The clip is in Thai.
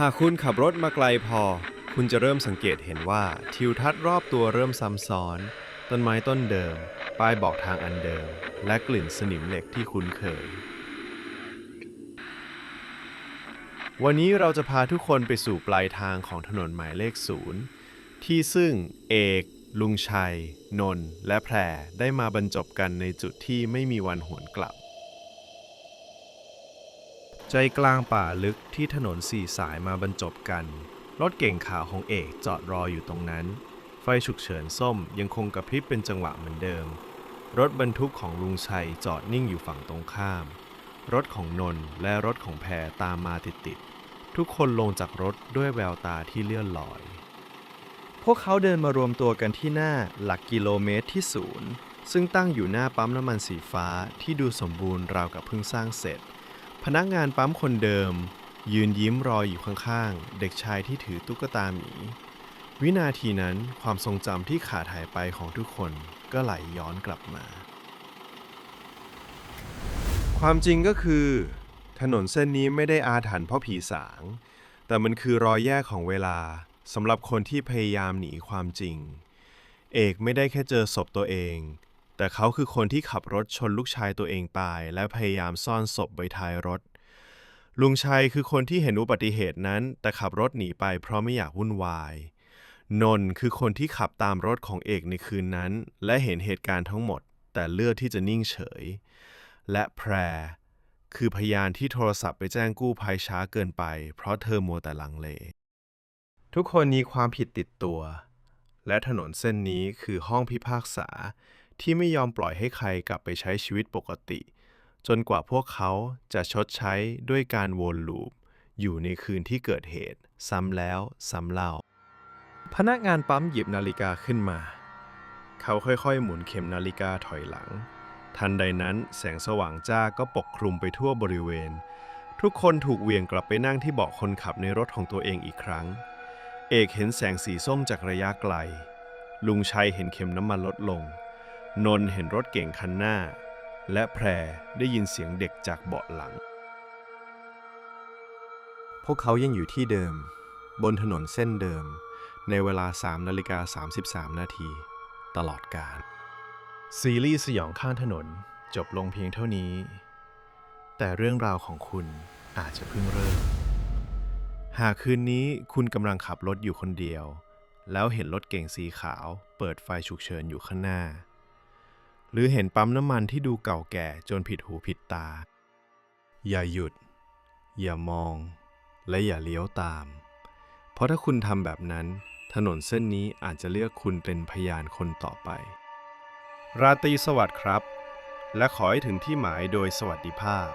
หากคุณขับรถมาไกลพอ คุณจะเริ่มสังเกตเห็นว่าทิวทัศน์รอบตัวเริ่มซ้ำซ้อน ต้นไม้ต้นเดิม ป้ายบอกทางอันเดิม และกลิ่นสนิมเหล็กที่คุ้นเคย วันนี้เราจะพาทุกคนไปสู่ปลายทางของถนนหมายเลขศูนย์ที่ซึ่งเอก ลุงชัย นนท์และแพรได้มาบรรจบกันในจุดที่ไม่มีวันหวนกลับ ใจกลางป่าลึกที่ถนนสี่สายมาบรรจบกัน รถเก่งขาวของเอกจอดรออยู่ตรงนั้น ไฟฉุกเฉินส้มยังคงกระพริบเป็นจังหวะเหมือนเดิม รถบรรทุกของลุงชัยจอดนิ่งอยู่ฝั่งตรงข้าม รถของนนท์และรถของแพรตามมาติดๆทุกคนลงจากรถด้วยแววตาที่เลื่อนลอย พวกเขาเดินมารวมตัวกันที่หน้าหลักกิโลเมตรที่ศูนย์ซึ่งตั้งอยู่หน้าปั๊มน้ำมันสีฟ้าที่ดูสมบูรณ์ราวกับเพิ่งสร้างเสร็จ พนักงานปั๊มคนเดิม ยืนยิ้มรออยู่ข้างๆ เด็กชายที่ถือตุ๊กตาหมี วินาทีนั้นความทรงจำที่ขาดหายไปของทุกคนก็ไหลย้อนกลับมา ความจริงก็คือ ถนนเส้นนี้ไม่ได้อาถรรพ์เพราะผีสาง แต่มันคือรอยแยกของเวลาสำหรับคนที่พยายามหนีความจริง เอกไม่ได้แค่เจอศพตัวเอง แต่เขาคือคนที่ขับรถชนลูกชายตัวเองตาย และพยายามซ่อนศพไว้ท้ายรถ ลุงชัยคือคนที่เห็นอุบัติเหตุนั้น แต่ขับรถหนีไปเพราะไม่อยากวุ่นวาย นนท์คือคนที่ขับตามรถของเอกในคืนนั้น และเห็นเหตุการณ์ทั้งหมด แต่เลือกที่จะนิ่งเฉย และแพร คือพยานที่โทรศัพท์ไปแจ้งกู้ภัยช้าเกินไป เพราะเธอมัวแต่ลังเล ทุกคนมีความผิดติดตัว และถนนเส้นนี้คือห้องพิพากษา ที่ไม่ยอมปล่อยให้ใครกลับไปใช้ชีวิตปกติ จนกว่าพวกเขาจะชดใช้ด้วยการวนลูป อยู่ในคืนที่เกิดเหตุ ซ้ำแล้วซ้ำเล่า พนักงานปั๊มหยิบนาฬิกาขึ้นมา เขาค่อยๆ หมุนเข็มนาฬิกาถอยหลัง ทันใดนั้นแสงสว่างจ้าก็ปกคลุมไปทั่วบริเวณ ทุกคนถูกเวียงกลับไปนั่งที่เบาะคนขับในรถของตัวเองอีกครั้ง เอกเห็นแสงสีส้มจากระยะไกล ลุงชัยเห็นเข็มน้ำมันลดลง นนท์เห็นรถเก่งคันหน้า และแพรได้ยินเสียงเด็กจากเบาะหลัง พวกเขายังอยู่ที่เดิม บนถนนเส้นเดิม ในเวลา3นาฬิกา33 นาที ตลอดกาลซีรีส์สยองข้างถนนจบลงเพียงเท่านี้ แต่เรื่องราวของคุณอาจจะเพิ่งเริ่ม หากคืนนี้คุณกำลังขับรถอยู่คนเดียว แล้วเห็นรถเก่งสีขาว เปิดไฟฉุกเฉินอยู่ข้างหน้า หรือเห็นปั๊มน้ำมันที่ดูเก่าแก่จนผิดหูผิดตา อย่าหยุด อย่ามอง และอย่าเลี้ยวตาม เพราะถ้าคุณทำแบบนั้น ถนนเส้นนี้อาจจะเลือกคุณเป็นพยานคนต่อไป ราตรีสวัสดิ์ครับ และขอให้ถึงที่หมายโดยสวัสดิภาพ